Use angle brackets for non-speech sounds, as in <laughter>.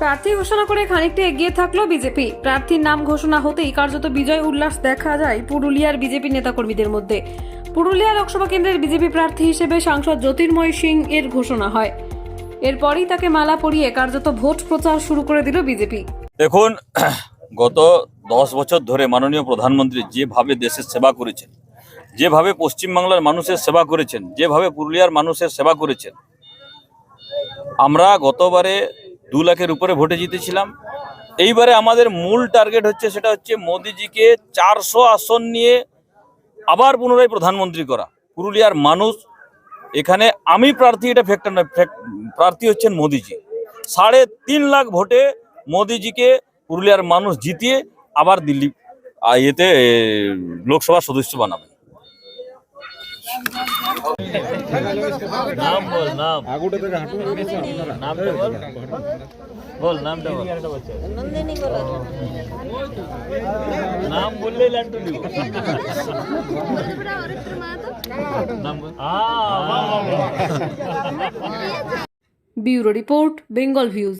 প্রার্থী ঘোষণা করে খানিকটা এগিয়ে থাকল বিজেপি। প্রার্থীর নাম ঘোষণা হতেই কার্যত বিজয় উল্লাস দেখা যায় পুরুলিয়ার বিজেপি নেতাকর্মীদের মধ্যে। পুরুলিয়া লোকসভা কেন্দ্রের বিজেপি প্রার্থী হিসেবে সাংসদ জ্যোতির্ময় সিং এর ঘোষণা হয়। এরপরই তাকে মালা পরিয়ে কার্যত ভোট প্রচার শুরু করে দিল বিজেপি। দেখুন, <clears throat> গত দশ বছর ধরে মাননীয় প্রধানমন্ত্রী যেভাবে দেশের সেবা করেছেন যেভাবে পশ্চিমবাংলার মানুষের সেবা করেছেন, যেভাবে পুরুলিয়ার মানুষের সেবা করেছেন, আমরা গতবারে দু লাখের উপরে ভোটে জিতেছিলাম। এইবারে আমাদের মূল টার্গেট হচ্ছে সেটা হচ্ছে মোদিজিকে চারশো আসন নিয়ে আবার পুনরায় প্রধানমন্ত্রী করা। পুরুলিয়ার মানুষ, এখানে আমি প্রার্থী, এটা ফ্যাক্টর নয় প্রার্থী হচ্ছেন মোদিজি। সাড়ে তিন লাখ ভোটে মোদিজিকে পুরুলিয়ার মানুষ জিতিয়ে আবার দিল্লি এতে লোকসভার সদস্য বানাবে নাম বল নাম। নামটা বল। বল। নামটা বল। নাম বললেই লান্টু দিব নাম বল। আ বাবা ব্যুরো রিপোর্ট বেঙ্গল ভিউজ।